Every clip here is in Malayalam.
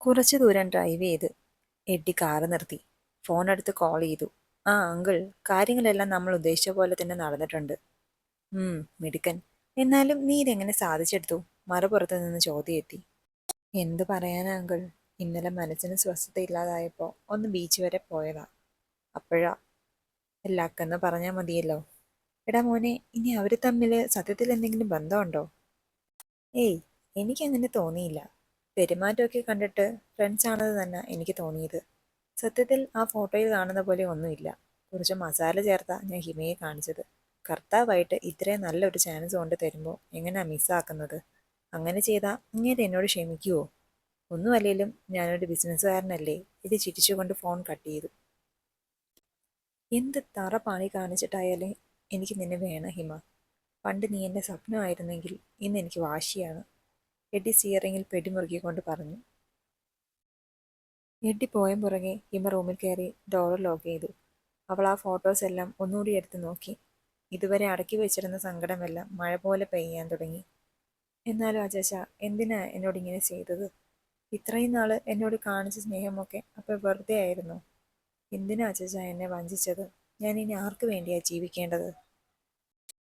കുറച്ചു ദൂരം ഡ്രൈവ് ചെയ്ത് എഡ്ഡി കാറ് നിർത്തി. ഫോൺ എടുത്ത് കോൾ ചെയ്തു. ആ അങ്കിൾ കാര്യങ്ങളെല്ലാം നമ്മൾ ഉദ്ദേശിച്ച പോലെ തന്നെ നടന്നിട്ടുണ്ട്. മിടുക്കൻ. എന്നാലും നീ ഇതെങ്ങനെ സാധിച്ചെടുത്തു? മറുപുറത്ത് നിന്ന് ചോദ്യം എത്തി എന്തു പറയാനാ അങ്കിൾ ഇന്നലെ മനസ്സിന് സ്വസ്ഥത ഇല്ലാതായപ്പോൾ ഒന്ന് ബീച്ച് വരെ പോയതാ. അപ്പോഴാ. എല്ലാക്കെന്ന് പറഞ്ഞാൽ മതിയല്ലോ. എടാ മോനെ ഇനി അവർ തമ്മിൽ സത്യത്തിൽ എന്തെങ്കിലും ബന്ധമുണ്ടോ? ഏയ് എനിക്കങ്ങനെ തോന്നിയില്ല. പെരുമാറ്റമൊക്കെ കണ്ടിട്ട് ഫ്രണ്ട്സ് ആണെന്ന് തന്നെ എനിക്ക് തോന്നിയത്. സത്യത്തിൽ ആ ഫോട്ടോയിൽ കാണുന്ന പോലെ ഒന്നുമില്ല. കുറച്ച് മസാല ചേർത്താ ഞാൻ ഹിമയെ കാണിച്ചത്. കർത്താവായിട്ട് ഇത്രയും നല്ലൊരു ചാൻസ് കൊണ്ട് തരുമ്പോൾ എങ്ങനെയാ മിസ്സാക്കുന്നത് അങ്ങനെ ചെയ്താൽ ഇങ്ങനെ എന്നോട് ക്ഷമിക്കുവോ? ഒന്നുമല്ലേലും ഞാനൊരു ബിസിനസ്സുകാരനല്ലേ ഇത് ചിരിച്ചുകൊണ്ട് ഫോൺ കട്ട് ചെയ്തു. എന്ത് തറ പാണി കാണിച്ചിട്ടായാലും എനിക്ക് നിന്നെ വേണം ഹിമ. പണ്ട് നീ എന്റെ സ്വപ്നമായിരുന്നെങ്കിൽ ഇന്ന് എനിക്ക് വാശിയാണ്. എഡി സിയറിങ്ങിൽ പെടിമുറുകിക്കൊണ്ട് പറഞ്ഞു. എഡി പോയ പുറകെ ഹിമ റൂമിൽ കയറി ഡോർ ലോക്ക് ചെയ്തു. അവൾ ആ ഫോട്ടോസ് എല്ലാം ഒന്നുകൂടി എടുത്ത് നോക്കി. ഇതുവരെ അടക്കി വെച്ചിരുന്ന സങ്കടമെല്ലാം മഴ പോലെ പെയ്യാൻ തുടങ്ങി. എന്നാലും അജശ എന്തിനാ എന്നോട് ഇങ്ങനെ ചെയ്തത്? ഇത്രയും നാൾ എന്നോട് കാണിച്ച സ്നേഹമൊക്കെ അപ്പോൾ വെറുതെ ആയിരുന്നു. എന്തിനാ അജശ എന്നെ വഞ്ചിച്ചത്? ഞാൻ ഇനി ആർക്ക് വേണ്ടിയാ ജീവിക്കേണ്ടത്?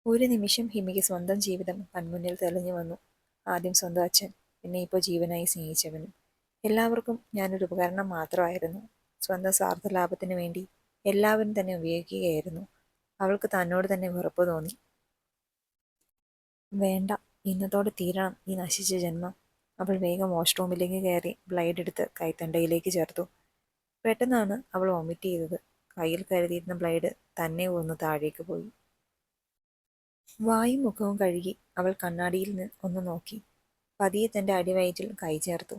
ഒരു നിമിഷം ഹിമിക്ക് സ്വന്തം ജീവിതം കൺമുന്നിൽ തെളിഞ്ഞു വന്നു. ആദ്യം സ്വന്തം അച്ഛൻ പിന്നെ ഇപ്പോൾ ജീവനായി സ്നേഹിച്ചവനും. എല്ലാവർക്കും ഞാനൊരു ഉപകരണം മാത്രമായിരുന്നു. സ്വന്തം സ്വാർത്ഥ ലാഭത്തിന് വേണ്ടി എല്ലാവരും തന്നെ ഉപയോഗിക്കുകയായിരുന്നു. അവൾക്ക് തന്നോട് തന്നെ വെറുപ്പ് തോന്നി. വേണ്ട ഇന്നത്തോടെ തീരണം. ഈ നശിച്ച ജന്മം. അവൾ വേഗം വാഷ്റൂമിലേക്ക് കയറി ബ്ലൈഡ് എടുത്ത് കൈത്തണ്ടയിലേക്ക് ചേർത്തു. പെട്ടെന്നാണ് അവൾ വൊമിറ്റ് ചെയ്തത്. കയ്യിൽ കരുതിയിരുന്ന ബ്ലൈഡ് തന്നെ ഒന്ന് താഴേക്ക് പോയി. വായും മുഖവും കഴുകി അവൾ കണ്ണാടിയിൽ നിന്ന് ഒന്ന് നോക്കി. പതിയെ തന്റെ അടിവയറ്റിൽ കൈ ചേർത്തു.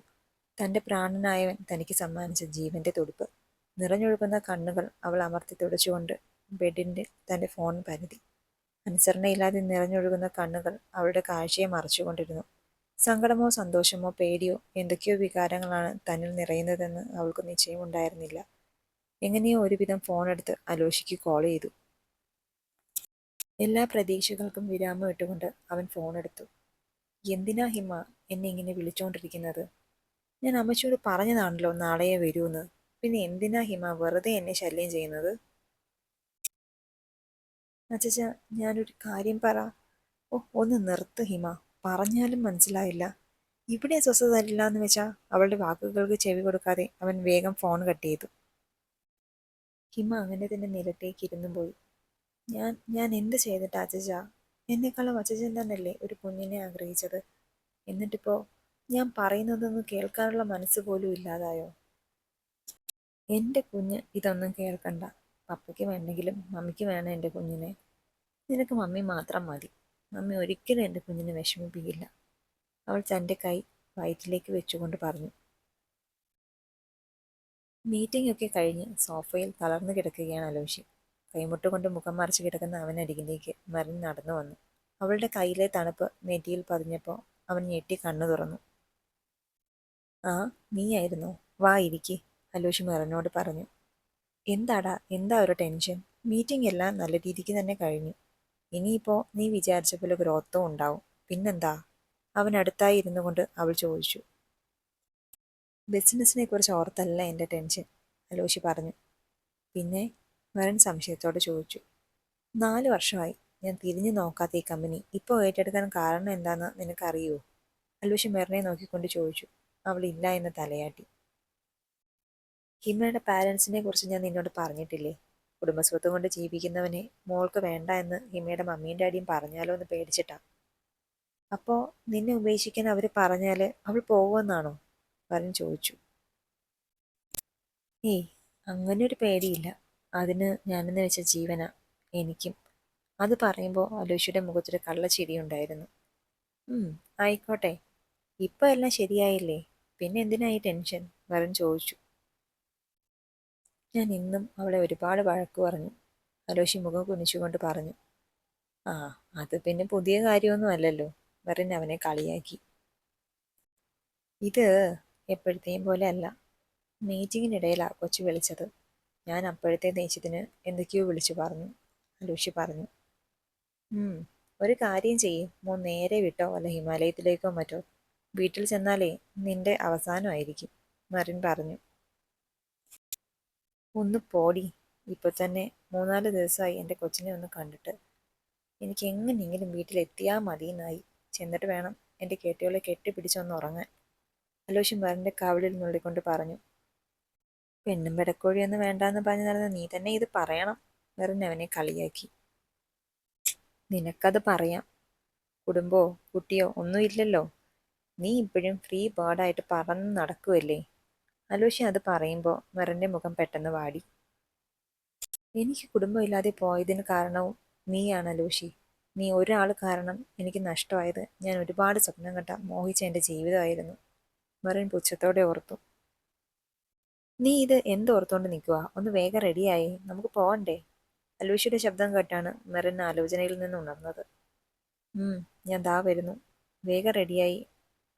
തന്റെ പ്രാണനായവൻ തനിക്ക് സമ്മാനിച്ച ജീവന്റെ തുടുപ്പ്. നിറഞ്ഞൊഴുകുന്ന കണ്ണുകൾ അവൾ അമർത്തി തുടച്ചുകൊണ്ട് ബെഡിന്റെ തന്റെ ഫോൺ പരതി. അനുസരണയില്ലാതെ നിറഞ്ഞൊഴുകുന്ന കണ്ണുകൾ അവളുടെ കാഴ്ചയെ മറച്ചുകൊണ്ടിരുന്നു. സങ്കടമോ സന്തോഷമോ പേടിയോ എന്തൊക്കെയോ വികാരങ്ങളാണ് തന്നിൽ നിറയുന്നതെന്ന് അവൾക്ക് നിശ്ചയമുണ്ടായിരുന്നില്ല. എങ്ങനെയോ ഒരുവിധം ഫോൺ എടുത്ത് അലോഷിക്ക് കോൾ ചെയ്തു. എല്ലാ പ്രതീക്ഷകൾക്കും വിരാമം ഇട്ടുകൊണ്ട് അവൻ ഫോൺ എടുത്തു. എന്തിനാ ഹിമ എന്നെ ഇങ്ങനെ വിളിച്ചുകൊണ്ടിരിക്കുന്നത് ഞാൻ അമ്മച്ചിയോട് പറഞ്ഞതാണല്ലോ നാളെയെ വരൂന്ന് പിന്നെ എന്തിനാ ഹിമ വെറുതെ എന്നെ ശല്യം ചെയ്യുന്നത്? അച്ചച്ച ഞാനൊരു കാര്യം പറ. ഓ ഒന്ന് നിർത്ത് ഹിമ. പറഞ്ഞാലും മനസ്സിലായില്ല. ഇവിടെ സ്വസ്ഥത ഇല്ല എന്ന് വെച്ചാൽ അവളുടെ വാക്കുകൾക്ക് ചെവി കൊടുക്കാതെ അവൻ വേഗം ഫോൺ കട്ട് ചെയ്തു. ഹിമ അങ്ങനെ തന്നെ നിലത്തേക്ക് ഇരുന്നു പോയി. ഞാൻ ഞാൻ എന്ത് ചെയ്തിട്ട് അച്ചച്ച എന്നെക്കാളും അച്ചച്ചൻ തന്നെയല്ലേ ഒരു കുഞ്ഞിനെ ആഗ്രഹിച്ചത്? എന്നിട്ടിപ്പോ ഞാൻ പറയുന്നതൊന്നും കേൾക്കാനുള്ള മനസ്സ് പോലും ഇല്ലാതായോ? എന്റെ കുഞ്ഞ് ഇതൊന്നും കേൾക്കണ്ട. പപ്പയ്ക്ക് വേണമെങ്കിലും മമ്മിക്ക് വേണം എന്റെ കുഞ്ഞിനെ. നിനക്ക് മമ്മി മാത്രം മതി. മമ്മി ഒരിക്കലും എന്റെ കുഞ്ഞിനെ വിഷമിപ്പിക്കില്ല. അവൾ തന്റെ കൈ വയറ്റിലേക്ക് വെച്ചുകൊണ്ട് പറഞ്ഞു. മീറ്റിംഗ് ഒക്കെ കഴിഞ്ഞ് സോഫയിൽ തളർന്നു കിടക്കുകയാണ് അലോഷി കൈമുട്ട് കൊണ്ട് മുഖം മറിച്ച് കിടക്കുന്ന അവൻ അരികിലേക്ക് മരൻ നടന്നു വന്നു. അവളുടെ കയ്യിലെ തണുപ്പ് നെറ്റിയിൽ പതിഞ്ഞപ്പോൾ അവൻ ഞെട്ടി കണ്ണു തുറന്നു. ആ നീയായിരുന്നോ? വാ ഇരിക്കി അലോഷി മരനോട് പറഞ്ഞു. എന്താടാ? എന്താ ഒരു ടെൻഷൻ? മീറ്റിംഗ് എല്ലാം നല്ല രീതിക്ക് തന്നെ കഴിഞ്ഞു. ഇനിയിപ്പോൾ നീ വിചാരിച്ച പോലെ ഗ്രോത്തും ഉണ്ടാവും. പിന്നെന്താ? അവൻ അടുത്തായി ഇരുന്നു കൊണ്ട് അവൾ ചോദിച്ചു. ബിസിനസ്സിനെ കുറിച്ച് ഓർത്തല്ല എന്റെ ടെൻഷൻ അലോഷി പറഞ്ഞു. പിന്നെ? വരൻ സംശയത്തോടെ ചോദിച്ചു. നാല് വർഷമായി. ഞാൻ തിരിഞ്ഞു നോക്കാത്ത ഈ കമ്പനി. ഇപ്പോൾ ഏറ്റെടുക്കാൻ കാരണം എന്താണെന്ന് നിനക്കറിയുമോ അലോഷി മെറിനെ നോക്കിക്കൊണ്ട് ചോദിച്ചു. അവൾ ഇല്ല എന്ന് തലയാട്ടി. ഹിമയുടെ പാരൻസിനെ കുറിച്ച് ഞാൻ നിന്നോട് പറഞ്ഞിട്ടില്ലേ? കുടുംബസ്വത്ത് കൊണ്ട് ജീവിക്കുന്നവനെ മോൾക്ക് വേണ്ട എന്ന് ഹിമയുടെ മമ്മിയും ഡാഡിയും പറഞ്ഞാലോ എന്ന് പേടിച്ചിട്ടാ. അപ്പോൾ നിന്നെ ഉപേക്ഷിക്കാൻ അവർ പറഞ്ഞാൽ അവൾ പോകുമെന്നാണോ വരൻ ചോദിച്ചു. ഏയ് അങ്ങനെ ഒരു പേടിയില്ല. അതിന് ഞാനെന്ന് വെച്ച ജീവന എനിക്കും. അത് പറയുമ്പോൾ അലോഷിയുടെ മുഖത്തൊരു കള്ളച്ചിരി ഉണ്ടായിരുന്നു. ആയിക്കോട്ടെ. ഇപ്പം എല്ലാം ശരിയായില്ലേ? പിന്നെ എന്തിനായി ടെൻഷൻ? വരൻ ചോദിച്ചു. ഞാൻ ഇന്നും അവളെ ഒരുപാട് വഴക്ക് പറഞ്ഞു. അലോഷി മുഖം കുനിച്ചുകൊണ്ട് പറഞ്ഞു. ആ അത് പിന്നെ പുതിയ കാര്യമൊന്നും അല്ലല്ലോ. വരൻ അവനെ കളിയാക്കി. ഇത് എപ്പോഴത്തെയും പോലെ അല്ല. മീറ്റിങ്ങിനിടയിലാണ് കൊച്ചു വിളിച്ചത്. ഞാൻ അപ്പോഴത്തെ ദേഷ്യത്തിന് എന്തൊക്കെയോ വിളിച്ചു പറഞ്ഞു. ലൂഷി പറഞ്ഞു ഒരു കാര്യം ചെയ്യും. മോൻ നേരെ വിട്ടോ? അല്ല ഹിമാലയത്തിലേക്കോ മറ്റോ? വീട്ടിൽ ചെന്നാലേ നിന്റെ അവസാനമായിരിക്കും മറിൻ പറഞ്ഞു. ഒന്ന് പോടി. ഇപ്പൊ തന്നെ മൂന്നാൽ ദിവസമായി എന്റെ കൊച്ചിനെ ഒന്ന് കണ്ടിട്ട്. എനിക്ക് എങ്ങനെയെങ്കിലും വീട്ടിലെത്തിയാൽ മതിയെന്നായി ചെന്നിട്ട് വേണം എന്റെ കെട്ടിയോളെ കെട്ടിപ്പിടിച്ചൊന്ന് ഉറങ്ങാൻ. അലോഷൻ മെറിന്റെ കവിളിൽ നുള്ളിക്കൊണ്ട് പറഞ്ഞു പെണ്ണും പെടക്കോഴിയൊന്നും വേണ്ടാന്ന് പറഞ്ഞു നടന്ന നീ തന്നെ ഇത് പറയണം. മെറിൻ അവനെ കളിയാക്കി. നിനക്കത് പറയാം. കുടുംബോ കുട്ടിയോ ഒന്നുമില്ലല്ലോ നീ ഇപ്പോഴും ഫ്രീ ബേർഡായിട്ട് പറന്ന് നടക്കുമല്ലേ അലോഷി അത് പറയുമ്പോൾ മെറിന്റെ മുഖം പെട്ടെന്ന് വാടി. എനിക്ക് കുടുംബമില്ലാതെ പോയതിന് കാരണവും നീയാണ് അലോഷി. നീ ഒരാൾ കാരണം എനിക്ക് നഷ്ടമായത്. ഞാൻ ഒരുപാട് സ്വപ്നം കണ്ട മോഹിച്ച എന്റെ ജീവിതമായിരുന്നു. മെറിൻ പുച്ഛത്തോടെ ഓർത്തു. നീ ഇത് എന്തോർത്തോണ്ട് നിൽക്കുക ഒന്ന് വേഗം റെഡിയായി. നമുക്ക് പോകണ്ടേ അലൂഷിയുടെ ശബ്ദം കേട്ടാണ് മെറിന് ആലോചനയിൽ നിന്ന് ഉണർന്നത്. ഞാൻ ദാ വരുന്നു. വേഗം റെഡിയായി.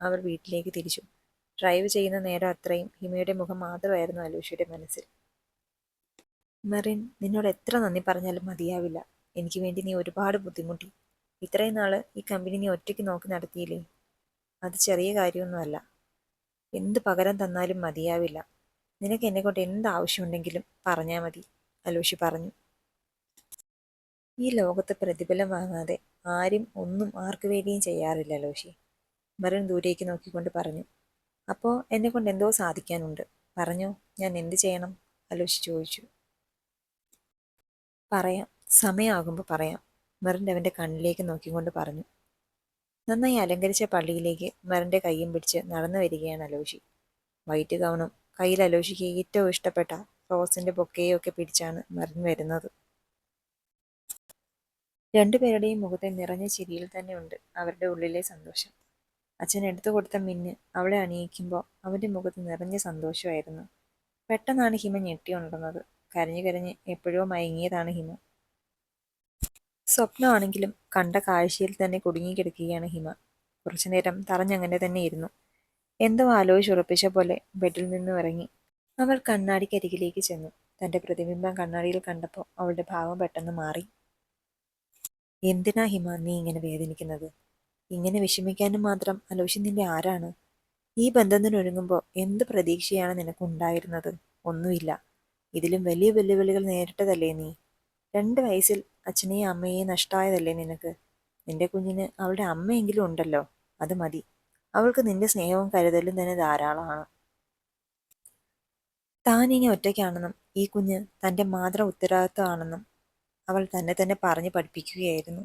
അവർ വീട്ടിലേക്ക് തിരിച്ചു. ഡ്രൈവ് ചെയ്യുന്ന നേരം അത്രയും ഹിമയുടെ മുഖം മാത്രമായിരുന്നു അലൂഷിയുടെ മനസ്സിൽ. മെറിൻ നിന്നോട് എത്ര നന്ദി പറഞ്ഞാലും മതിയാവില്ല. എനിക്ക് വേണ്ടി നീ ഒരുപാട് ബുദ്ധിമുട്ടി. ഇത്രയും നാൾ ഈ കമ്പനി നീ ഒറ്റയ്ക്ക് നോക്കി നടത്തിയില്ലേ? അത് ചെറിയ കാര്യമൊന്നുമല്ല. എന്ത് പകരം തന്നാലും മതിയാവില്ല. നിനക്ക് എന്നെ കൊണ്ട് എന്ത് ആവശ്യമുണ്ടെങ്കിലും പറഞ്ഞാൽ മതി അലൂഷി പറഞ്ഞു. ഈ ലോകത്ത് പ്രതിഫലം വാങ്ങാതെ ആരും ഒന്നും ആർക്കു വേണ്ടിയും ചെയ്യാറില്ല അലോഷി. മരൻ ദൂരേക്ക് നോക്കിക്കൊണ്ട് പറഞ്ഞു. അപ്പോൾ എന്നെ കൊണ്ട് എന്തോ സാധിക്കാനുണ്ട്. പറഞ്ഞോ ഞാൻ എന്ത് ചെയ്യണം? അലോഷി ചോദിച്ചു. പറയാം സമയമാകുമ്പോൾ പറയാം. മെറിന്റെ അവന്റെ കണ്ണിലേക്ക് നോക്കിക്കൊണ്ട് പറഞ്ഞു. നന്നായി അലങ്കരിച്ച പള്ളിയിലേക്ക് മെറിന്റെ കയ്യും പിടിച്ച് നടന്നു വരികയാണ് അലോഷി. വൈറ്റ് ഗൗണും കയ്യിൽ അലോഷിക്ക് ഏറ്റവും ഇഷ്ടപ്പെട്ട റോസിന്റെ ഒക്കെ പിടിച്ചാണ് മെറിൻ വരുന്നത്. രണ്ടുപേരുടെയും മുഖത്തെ നിറഞ്ഞ ചിരിയിൽ തന്നെ ഉണ്ട് അവരുടെ ഉള്ളിലെ സന്തോഷം. അച്ഛൻ എടുത്തു കൊടുത്ത മിന്ന് അവളെ അണിയിക്കുമ്പോൾ അവന്റെ മുഖത്ത് നിറഞ്ഞ സന്തോഷമായിരുന്നു. പെട്ടെന്നാണ് ഹിമ ഞെട്ടി ഉണർന്നത്. കരഞ്ഞു കരഞ്ഞ് എപ്പോഴോ മയങ്ങിയതാണ് ഹിമ. സ്വപ്നമാണെങ്കിലും കണ്ട കാഴ്ചയിൽ തന്നെ കുടുങ്ങിക്കിടക്കുകയാണ് ഹിമ. കുറച്ചുനേരം തറഞ്ഞങ്ങനെ തന്നെ ഇരുന്നു. എന്തോ ആലോചിച്ചുറപ്പിച്ച പോലെ ബെഡിൽ നിന്നും ഇറങ്ങി. അവൾ കണ്ണാടിക്കരികിലേക്ക് ചെന്നു. തന്റെ പ്രതിബിംബം കണ്ണാടിയിൽ കണ്ടപ്പോൾ അവളുടെ ഭാവം പെട്ടെന്ന് മാറി. എന്തിനാ ഹിമ നീ ഇങ്ങനെ വേദനിക്കുന്നത്? ഇങ്ങനെ വിഷമിക്കാനും മാത്രം അലോഷി നിന്റെ ആരാണ്? ഈ ബന്ധത്തിനൊരുങ്ങുമ്പോൾ എന്ത് പ്രതീക്ഷയാണ് നിനക്കുണ്ടായിരുന്നത്? ഒന്നുമില്ല. ഇതിലും വലിയ വെല്ലുവിളികൾ നേരിട്ടതല്ലേ നീ? രണ്ട് വയസ്സിൽ അച്ഛനെയും അമ്മയെയും നഷ്ടമായതല്ലേ നിനക്ക്? നിന്റെ കുഞ്ഞിന് അവളുടെ അമ്മയെങ്കിലും ഉണ്ടല്ലോ. അത് മതി. അവൾക്ക് നിന്റെ സ്നേഹവും കരുതലും തന്നെ ധാരാളമാണ്. താൻ ഇനി ഒറ്റയ്ക്കാണെന്നും ഈ കുഞ്ഞ് തന്റെ മാതൃ ഉത്തരവാദിത്വമാണെന്നും അവൾ തന്നെ തന്നെ പറഞ്ഞു പഠിപ്പിക്കുകയായിരുന്നു.